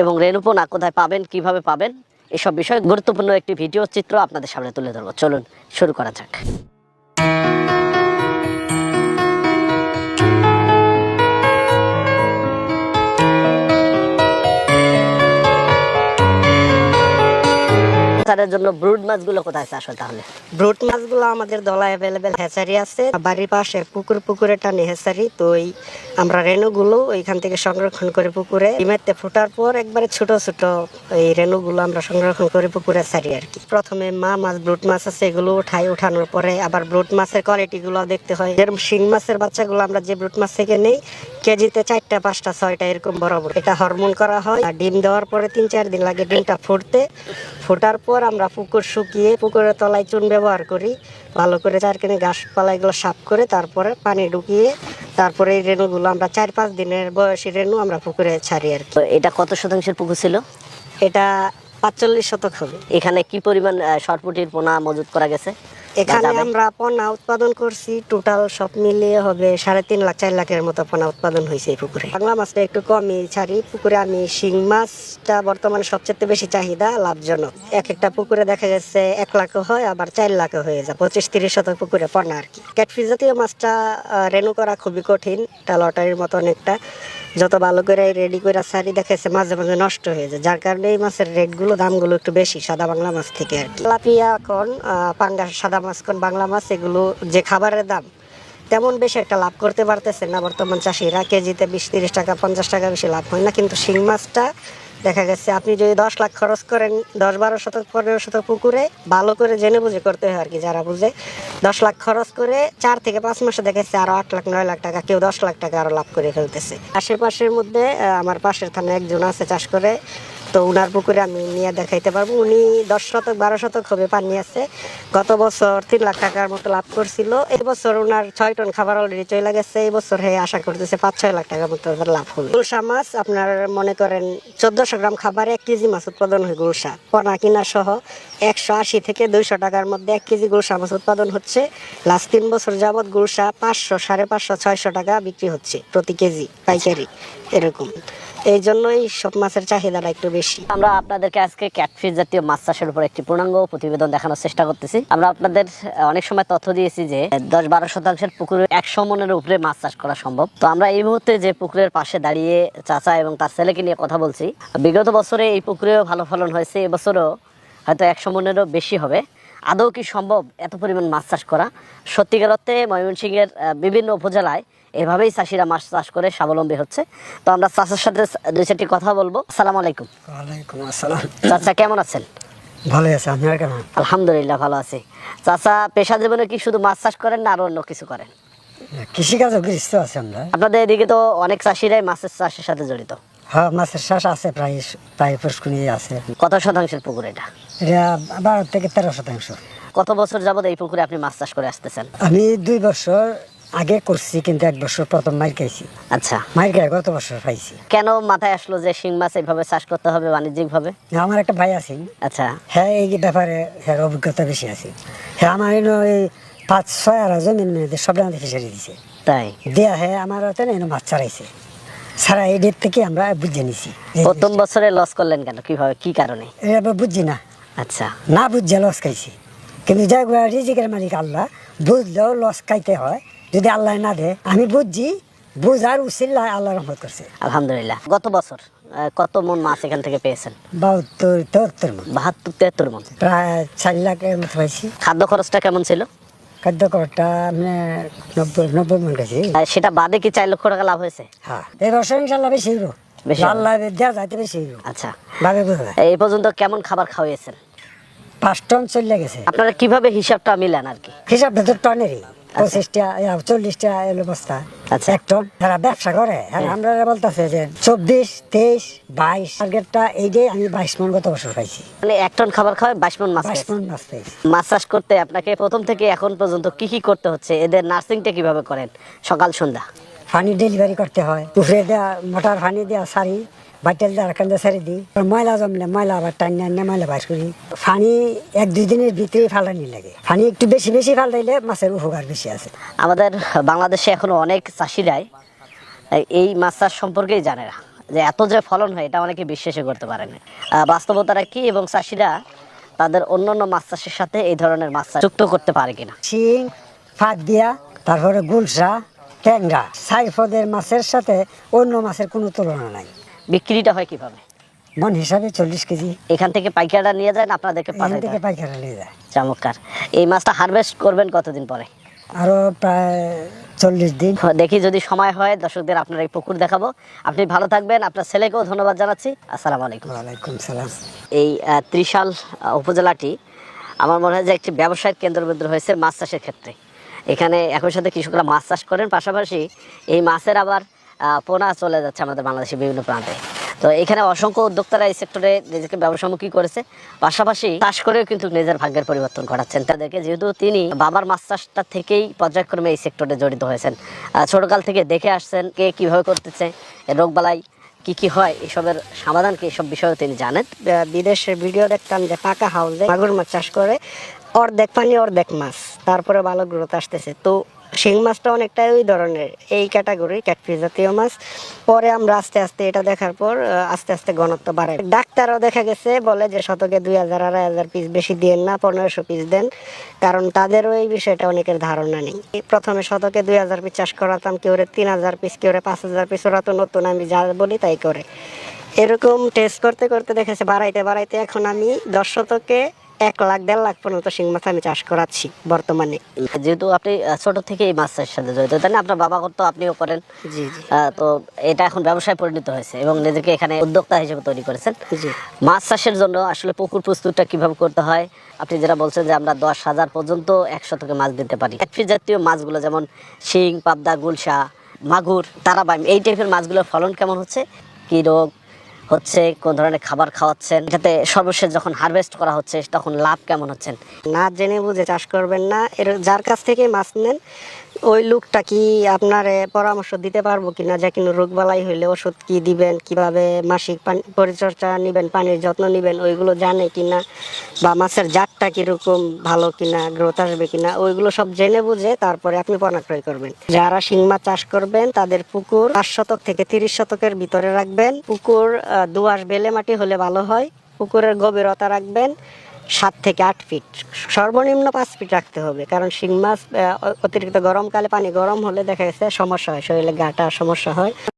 এবং রেণুপোনা কোথায় পাবেন, কীভাবে পাবেন, এসব বিষয়ে গুরুত্বপূর্ণ একটি ভিডিও চিত্র আপনাদের সামনে তুলে ধরবো। চলুন, শুরু করা যাক। তাদের জন্য ব্রুড মাছগুলো কোথায় আছে আসলে তাহলে? ব্রুট মাছগুলো আমাদের দলা অ্যাভেলেবেল হ্যাচারি আছে। বাড়ির পাশে পুকুর, পুকুরে টানে হ্যাচারি তো ওই আমরা রেণুগুলো ওইখান থেকে সংরক্ষণ করে পুকুরে ডিমেতে ফোটার পর একবারে ছোট ছোট এই রেণুগুলো আমরা সংরক্ষণ করে পুকুরে ছাড়ি আর কি। প্রথমে মা মাছ, ব্রুট মাছ আছে এগুলো উঠাই, উঠানোর পরে আবার ব্রুট মাছের কোয়ালিটি গুলো দেখতে হয়। যেরকম শিং মাছের বাচ্চাগুলো আমরা যে ব্রুট মাছ থেকে নেই, কেজিতে চারটা, পাঁচটা, ছয়টা এরকম বড় এটা হরমোন করা হয়। আর ডিম দেওয়ার পরে তিন, চার দিন লাগে ডিমটা ফুটতে। ফোটার পর আমরা পুকুর শুকিয়ে পুকুরের তলায় চুন ব্যবহার করি। ভালো করে চারখানে গাছপালা এগুলো সাফ করে তারপরে পানি ঢুকিয়ে তারপরে এই রেণুগুলো আমরা চার পাঁচ দিনের বয়সী রেণু আমরা পুকুরে ছাড়ি আর কি। এটা কত শতাংশের পুকুর ছিল? এটা পাঁচচল্লিশ শতক হবে এখানে কি পরিমাণ সরপুটির পোনা মজুত করা গেছে? এখানে আমরা পোনা উৎপাদন করছি টোটাল সব মিলিয়ে হবে সাড়ে তিন লাখ চার লাখের মতো পোনা উৎপাদন হয়েছে এই পুকুরে। বাংলা মাছটা একটু কমই ছাড়ি। পুকুরে আমি শিং মাছটা বর্তমানে সবচেয়ে বেশি চাহিদা লাভজনক। এক একটা পুকুরে দেখা গেছে এক লাখও হয় আবার চার লাখও হয়ে যায়। পঁচিশ তিরিশ শতক পুকুরে পোনা আর কি। ক্যাটফিস জাতীয় মাছটা রেনু করা খুবই কঠিন এটা লটারির মতো অনেকটা। যত ভালো করে রেডি করে সারি দেখাচ্ছে মাঝে মাঝে নষ্ট হয়ে যায়। যার কারণে এই মাছের রেটগুলো দামগুলো একটু বেশি সাদা বাংলা মাছ থেকে আর কি। লাপিয়া কোন পাঙ্গাস সাদা মাছ কোন বাংলা মাছ, এগুলো যে খাবারের দাম, তেমন বেশি একটা লাভ করতে পারতেছে না বর্তমান চাষিরা। কেজিতে বিশ, তিরিশ টাকা, পঞ্চাশ টাকা বেশি লাভ হয় না, কিন্তু শিং মাছটা দেখা গেছে আপনি যদি দশ লাখ খরচ করেন, দশ, বারো শতক, পনেরো শতক পুকুরে, ভালো করে জেনে বুঝে করতে হয় আর কি, যারা বুঝে। দশ লাখ খরচ করে চার থেকে পাঁচ মাসে দেখেছে আরও আট লাখ, নয় লাখ টাকা, কেউ দশ লাখ টাকা আরও লাভ করে ফেলতেছে। আশেপাশের মধ্যে আমার পাশের থানায় একজন আছে চাষ করে। তো উনার পুকুরে আমি নিয়ে দেখাইতে পারব। উনি দশ শতক, বারো শতক হবে পানি আছে। গত বছর তিন লাখ টাকার মতো লাভ করছিল। এই বছর উনার ছয় টন খাবার অলরেডি চলে গেছে। এই বছর হে আশা করতেছে পাঁচ, ছয় লাখ টাকার মতো লাভ হবে। গুলশা মাছ, আপনার মনে করেন চোদ্দশো গ্রাম খাবারে এক কেজি মাছ উৎপাদন হয় গুলশা। পনা কিনা সহ একশো আশি থেকে দুইশো টাকার মধ্যে এক কেজি গুলশা মাছ উৎপাদন হচ্ছে। লাস্ট তিন বছর যাবৎ গুলশা পাঁচশো, সাড়ে পাঁচশো, ছয়শো টাকা বিক্রি হচ্ছে প্রতি কেজি পাইকারি। এরকম। এই জন্যই সব মাছের চাহিদাটা একটু বেশি। আমরা আপনাদেরকে আজকে ক্যাটফিশ জাতীয় মাছ চাষের উপর একটি পূর্ণাঙ্গ প্রতিবেদন দেখানোর চেষ্টা করতেছি। আমরা আপনাদের অনেক সময় তথ্য দিয়েছি যে দশ বারো শতাংশের পুকুরে একশো মনের উপরে মাছ চাষ করা সম্ভব। তো আমরা এই মুহূর্তে যে পুকুরের পাশে দাঁড়িয়ে চাচা এবং তার ছেলেকে নিয়ে কথা বলছি, বিগত বছরে এই পুকুরেও ভালো ফলন হয়েছে, এবছরও হয়তো একশো মনেরও বেশি হবে। আদৌ কি সম্ভব এত পরিমাণ মাছ চাষ করা? সত্যিকার অর্থে ময়মনসিংহের বিভিন্ন উপজেলায় এভাবেই চাষিরা মাছ চাষ করে স্বাবলম্বী হচ্ছে। তো আমরা চাষার সাথে দুই চারটি কথা বলব। আসসালামু আলাইকুম। ওয়ালাইকুম আসসালাম। চাচা কেমন আছেন? ভালো আছে আপনার কেমন? আলহামদুলিল্লাহ ভালো আছি। চাচা পেশা জীবনে কি শুধু মাছ চাষ করেন না আরও অন্য কিছু করেন? কৃষিকাজও গৃহস্থ আছে আমরা। আপনাদের এদিকে তো অনেক চাষিরাই মাছের চাষের সাথে জড়িত। হ্যাঁ মাছের চাষ আছে প্রায় প্রায় পুষ্কুনি আছে। কত শতাংশের পুকুর এটা? এটা বারো থেকে তেরো শতাংশ। কত বছর যাবত এই পুকুরে আপনি মাছ চাষ করে আসতেছেন? আমি দুই বছর আগে করছি কিন্তু এক বছর প্রথম মাইর খাইছি। আচ্ছা। মাইর খাই গত বছর পাইছি। কেন মাথায় আসলো যে শিং মাছ এইভাবে চাষ করতে হবে বাণিজ্যিক ভাবে আমার একটা ভাই আছে আচ্ছা। হ্যাঁ এই ব্যাপারে হ্যাঁ অভিজ্ঞতা বেশি আছে। হ্যাঁ আমার এনে ওই পাঁচ ছয় আর জমিন মেয়েদের সব আমাদের ফিসারি দিছে। তাই? দেয়া হ্যাঁ আমার এনে মাছ ছাড়াইছে এই ডেট থেকে আমরা বুঝে নিছি। প্রথম বছরে লস করলেন কেন? কীভাবে কি কারণে? এটা বুঝছি না। আচ্ছা। না বুঝছে লস খাইছি। কিন্তু যাই রিজিকের মালিক আল্লাহ। বুঝলেও লস খাইতে হয়। যদি আল্লাহ না দেয় আমি বুঝছি বুঝার উচিল্লা আল্লাহ রহমত করছে। আলহামদুলিল্লাহ। গত বছর কত মন মাছ এখান থেকে পেয়েছেন? বাহাত্তর তেহাত্তর মন। বাহাত্তর তেহাত্তর মন। প্রায় চার লাখ পাইছি। খাদ্য খরচটা কেমন ছিল? মানে নব্বই নব্বই মন গেছি। সেটা বাদে কি চার লক্ষ টাকা লাভ হয়েছে? হ্যাঁ এই বছর লাভে। আল্লাহ দেওয়া যাইতে বেশি আচ্ছা। ভাবে এই পর্যন্ত কেমন খাবার খাওয়াইছেন? পাঁচ টন চলে গেছে। আপনারা কীভাবে হিসাবটা মিলেন আর কি? হিসাবটা তো টনেরই। পঁচিশটা চল্লিশটা এলো বস্তা। আচ্ছা। এক টন। যারা ব্যবসা করে হ্যাঁ, আমরা বলতেছে যে চব্বিশ তেইশ বাইশ টার্গেটটা এই যে আমি বাইশ মন গত বছর পাইছি। মানে এক টন খাবার খাওয়ায় বাইশ মন মাছ বাইশ মন মাছ পেয়েছি। মাছ চাষ করতে আপনাকে প্রথম থেকে এখন পর্যন্ত কি কি করতে হচ্ছে? এদের নার্সিংটা কীভাবে করেন? সকাল সন্ধ্যা। পানি ডেলিভারি করতে হয়। পুকুরে দেওয়া মোটর পানি দেওয়া সারি বাটেল দিয়ে সারি দিই ময়লা জমলে ময়লা আবার টাইনে আনিয়ে ময়লা বাইর করি। পানি এক দুই দিনের ভিতরে ফালানি লাগে। ফানি একটু বেশি বেশি ফালাইলে মাছের উপকার বেশি আছে। আমাদের বাংলাদেশে এখনও অনেক চাষিরাই এই মাছ চাষ সম্পর্কেই জানে না। যে এত যে ফলন হয় এটা অনেকে বিশ্বাসই করতে পারে না। আহ, বাস্তবতাটা কি এবং চাষিরা তাদের অন্যান্য মাছ চাষের সাথে এই ধরনের মাছ চাষ যুক্ত করতে পারে কিনা? শিং ফাঁক দিয়া তারপরে গুলসা ট্যাংরা সাইফদের মাছের সাথে অন্য মাছের কোনো তুলনা নাই। বিক্রিটা হয় কীভাবে? মন হিসাবে চল্লিশ কেজি। এখান থেকে পাইকাররা নিয়ে যায় আপনাদেরকে এখান থেকে হয়? পাইকারা নিয়ে যায়। চমৎকার। এই মাছটা হারভেস্ট করবেন কতদিন পরে? আরও প্রায় চল্লিশ দিন। দেখি যদি সময় হয় দর্শকদের আপনার এই পুকুর দেখাবো। আপনি ভালো থাকবেন আপনার ছেলেকেও ধন্যবাদ জানাচ্ছি। আসসালামু আলাইকুম। ওয়ালাইকুম সালাম। এই ত্রিশাল উপজেলাটি আমার মনে হয় যে একটি ব্যবসায়িক কেন্দ্রবিন্দু হয়েছে মাছ চাষের ক্ষেত্রে। এখানে একই সাথে কৃষকরা মাছ চাষ করেন পাশাপাশি এই মাছের আবার পোনা চলে যাচ্ছে আমাদের বাংলাদেশের বিভিন্ন প্রান্তে। তো এখানে অসংখ্য উদ্যোক্তারা এই সেক্টরে নিজেকে ব্যবসামুখী করেছে। পাশাপাশি চাষ করেও কিন্তু নিজের ভাগ্যের পরিবর্তন ঘটাচ্ছেন। তাদেরকে যেহেতু তিনি বাবার মাছ চাষটা থেকেই পর্যায়ক্রমে এই সেক্টরে জড়িত হয়েছেন। ছোটকাল থেকে দেখে আসছেন কে কীভাবে করতেছে রোগবালাই কি কি হয় এসবের সমাধান কি এসব বিষয়েও তিনি জানেন। আহ, বিদেশের ভিডিও দেখতাম যে পাকা হাউসে মাগুর মাছ চাষ করে অর্ধেক পানি অর্ধেক মাছ তারপরে ভালো গ্রোথ আসতেছে। তো শিং মাছটা অনেকটাই ওই ধরনের, এই ক্যাটাগরি ক্যাটফিস জাতীয় মাছ। পরে আমরা আস্তে আস্তে এটা দেখার পর আস্তে আস্তে ঘনত্ব বাড়াই। ডাক্তারও দেখা গেছে, বলে যে শতকে দুই হাজার, আড়াই হাজার পিস বেশি দিয়েন না, পনেরোশো পিস দেন, কারণ তাদেরও এই বিষয়টা অনেকের ধারণা নেই। প্রথমে শতকে দুই হাজার পিস চাষ করাতাম, কেউ তিন হাজার পিস কেউ পাঁচ হাজার পিস ওরা তো নতুন, আমি যা বলি তাই করে। এরকম টেস্ট করতে করতে দেখেছে, বাড়াইতে বাড়াইতে এখন আমি দশ শতকে এক লাখ দেড় লাখ পর্যন্ত শিং মাছ আমি চাষ করাচ্ছি বর্তমানে। যেহেতু আপনি ছোট থেকে এই মাছ চাষের সাথে জড়িত তাই না? আপনার বাবা করতো আপনিও করেন। জি জি। তো এটা এখন ব্যবসায় পরিণত হয়েছে এবং নিজেকে এখানে উদ্যোক্তা হিসেবে তৈরি করেছেন। জি। মাছ চাষের জন্য আসলে পুকুর প্রস্তুতটা কীভাবে করতে হয়? আপনি যেটা বলছেন যে আমরা দশ হাজার পর্যন্ত একশো থেকে মাছ দিতে পারি। একফি জাতীয় মাছগুলো যেমন শিং পাবদা গুলশা মাগুর তারাবাইম এই টাইপের মাছগুলোর ফলন কেমন হচ্ছে? কি রোগ? হচ্ছে, কোন ধরনের খাবার খাওয়াচ্ছেন, যাতে সর্বশেষ যখন হারভেস্ট করা হচ্ছে, তখন লাভ কেমন হচ্ছেন? না জেনে বুঝে চাষ করবেন না। এর, যার কাছ থেকে মাছ নেন ওই লোকটা কি আপনার পরামর্শ দিতে পারব কিনা? যে কিন্তু রোগবালাই হইলে ওষুধ কি দিবেন? কীভাবে মাসিক পানি, পরিচর্যা নিবেন, পানির যত্ন নিবেন, ওইগুলো জানে কিনা? বা মাছের জাতটা কীরকম, ভালো কিনা, গ্রোথ আসবে কিনা? ওইগুলো সব জেনে বুঝে তারপরে আপনি পণ্য ক্রয় করবেন। যারা শিং মাছ চাষ করবেন, তাদের পুকুর পাঁচ শতক থেকে তিরিশ শতকের ভিতরে রাখবেন। পুকুর দোআঁশ বেলে মাটি হলে ভালো হয়। পুকুরের গভীরতা রাখবেন। সাত থেকে আট ফিট সর্বনিম্ন পাঁচ ফিট রাখতে হবে, কারণ শিং মাছ অতিরিক্ত গরমকালে পানি গরম হলে দেখা গেছে সমস্যা হয়, শরীরে গাটা সমস্যা হয়।